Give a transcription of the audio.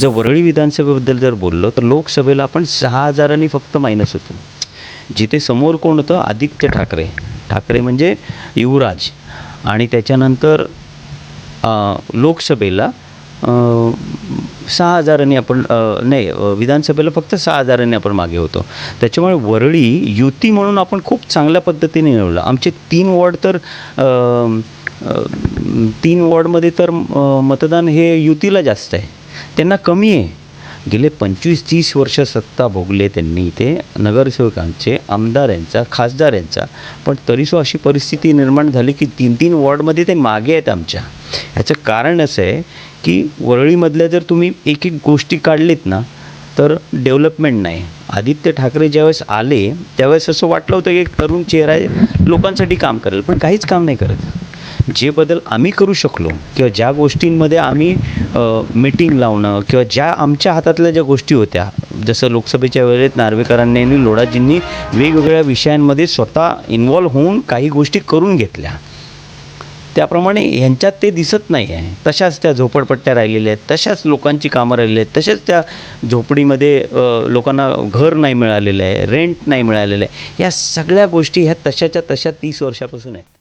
जर वरळी विधानसभेबद्दल जर बोललो तर लोकसभेला आपण सहा हजारांनी फक्त मायनस होतो. जिथे समोर कोण होतं? आदित्य ठाकरे. ठाकरे म्हणजे युवराज. आणि त्याच्यानंतर लोकसभेला सहा हजारांनी आपण नाही विधानसभेला फक्त सहा हजारांनी आपण मागे होतो. त्याच्यामुळे वरळी युती म्हणून आपण खूप चांगल्या पद्धतीने निवडलं. आमचे तीन वॉर्ड तर तीन वॉर्डमध्ये तर मतदान हे युतीला जास्त आहे. त्यांना कमी आहे. गेले पंचवीस तीस वर्ष सत्ता भोगले त्यांनी इथे नगरसेवकांचे आमदार यांचा खासदार यांचा. पण तरीसुद्धा अशी परिस्थिती निर्माण झाली की तीन तीन वॉर्डमध्ये ते मागे आहेत आमच्या. ह्याचं कारण असं आहे की वरळीमधल्या जर तुम्ही एक एक गोष्टी काढलीत ना तर डेव्हलपमेंट नाही. आदित्य ठाकरे ज्यावेळेस आले त्यावेळेस असं वाटलं होतं की एक तरुण चेहरा लोकांसाठी काम करेल पण काहीच काम नाही करत. जे बदल आम्ही करू शकलो किंवा ज्या गोष्टींमध्ये आम्ही मीटिंग लावणं किंवा ज्या आमच्या हातातल्या ज्या गोष्टी होत्या जसं लोकसभेच्या वेळेत नार्वेकरांनी आणि लोढाजींनी वेगवेगळ्या विषयांमध्ये स्वतः इन्वॉल्व्ह होऊन काही गोष्टी करून घेतल्या. त्याप्रमाणे ह्यांच्यात ते दिसत नाही आहे. तशाच त्या झोपडपट्ट्या राहिलेल्या आहेत तशाच लोकांची कामं राहिलेली आहेत तशाच त्या झोपडीमध्ये लोकांना घर नाही मिळालेलं आहे रेंट नाही मिळालेलं आहे. या सगळ्या गोष्टी ह्या तशाच्या तशा तीस वर्षापासून आहेत.